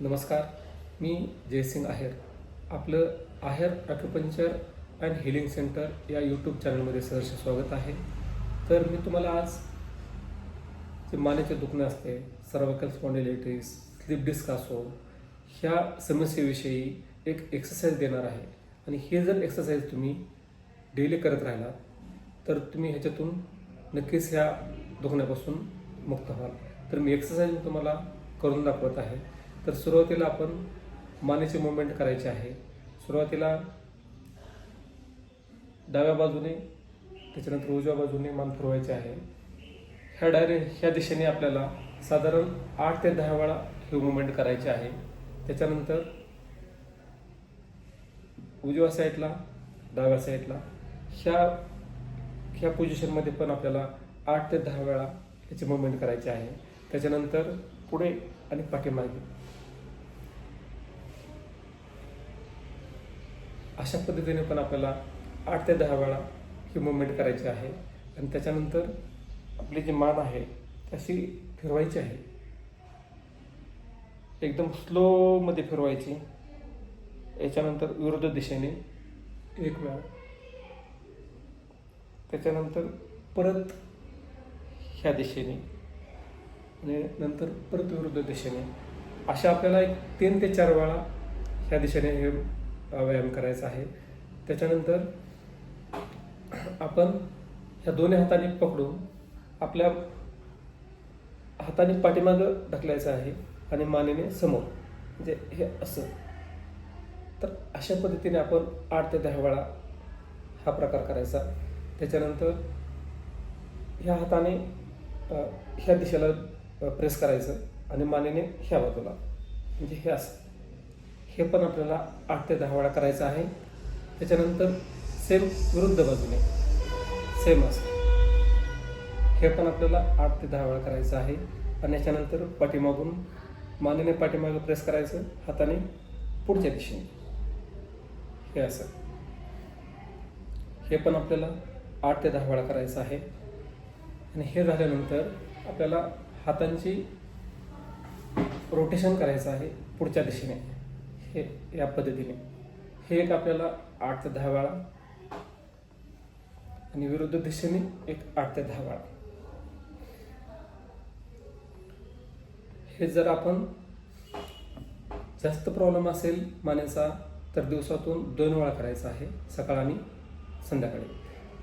नमस्कार मी जयसिंग आहेर. आपलं Aher acupuncture and healing centre या यूट्यूब चॅनलमध्ये सहर्ष स्वागत आहे. तर मी तुम्हाला आज जे मानेचे दुखणे असते सर्वायकल स्पॉन्डिलायटिस स्लिप डिस्क असो ह्या समस्येविषयी एक एक्सरसाइज देणार आहे. आणि हे जर एक्सरसाइज तुम्ही डेली करत राहिला तर तुम्ही ह्याच्यातून नक्कीच ह्या दुखण्यापासून मुक्त व्हाल. तर मी एक्सरसाइज तुम्हाला करून दाखवत आहे. तर सुरुवातीला आपण मानेचे मुवमेंट करायचे आहे. सुरुवातीला डाव्या बाजूने त्याच्यानंतर उजव्या बाजूने मान फिरवायचे आहे. ह्या डायरेक्ट ह्या दिशेने आपल्याला साधारण आठ ते दहा वेळा हे मुवमेंट करायचे आहे. त्याच्यानंतर उजव्या साईडला डाव्या साईडला ह्या ह्या पोझिशनमध्ये पण आपल्याला आठ ते दहा वेळा ह्याचे मुवमेंट करायचे आहे. त्याच्यानंतर पुढे आणि पाठीमागे. अशा पद्धतीने पण आपल्याला आठ ते दहा वेळा ही मुवमेंट करायची आहे. आणि त्याच्यानंतर आपली जी मान आहे तशी फिरवायची आहे. एकदम स्लोमध्ये फिरवायची. याच्यानंतर विरुद्ध दिशेने एक वेळा. त्याच्यानंतर परत ह्या दिशेने. आणि नंतर परत विरुद्ध दिशेने. अशा आपल्याला एक तीन ते चार वेळा ह्या दिशेने हे व्यायाम करायचा आहे. त्याच्यानंतर आपण ह्या दोन्ही हाताने पकडून आपल्या हाताने पाठीमागं ढकलायचं आहे आणि मानेने समोर. म्हणजे हे असं. तर अशा पद्धतीने आपण आठ ते दहा वेळा हा प्रकार करायचा. त्याच्यानंतर ह्या हाताने ह्या दिशेला प्रेस करायचं आणि मानेने ह्या बाजूला. म्हणजे हे असं. हे पण आपल्याला आठ ते दहा वेळा करायचं आहे. त्याच्यानंतर सेम विरुद्ध बाजूने सेम असं. हे पण आपल्याला आठ ते दहा वेळा करायचं आहे. आणि याच्यानंतर पाठीमागून मानेने पाठीमागं प्रेस करायचं हाताने पुढच्या दिशेने. हे असं. हे पण आपल्याला आठ ते दहा वेळा करायचं आहे. आणि हे झाल्यानंतर आपल्याला हातांची रोटेशन करायचं आहे पुढच्या दिशेने. हे या पद्धतीने. हे एक आपल्याला आठ ते दहा वेळा आणि विरुद्ध दिशेने एक आठ ते दहा वेळा हे जर आपण जास्त प्रॉब्लेम असेल मानेचा तर दिवसातून दोन वेळा करायचा आहे सकाळ आणि संध्याकाळी.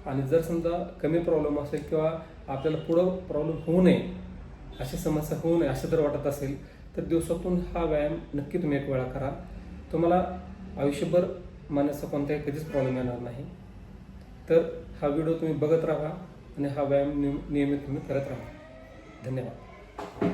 आणि जर समजा कमी प्रॉब्लेम असेल किंवा आपल्याला पुढं प्रॉब्लेम होऊ नये अशी समस्या होऊ नये असं जर वाटत असेल तर दिवसातून हा व्यायाम नक्की तुम्ही एक वेळा करा. तुम्हाला आयुष्यभर मानसचा कोणताही कधीच प्रॉब्लेम येणार नाही. तर हा व्हिडिओ तुम्ही बघत राहा आणि हा व्यायाम नियम- नियमित तुम्ही करत राहा. धन्यवाद.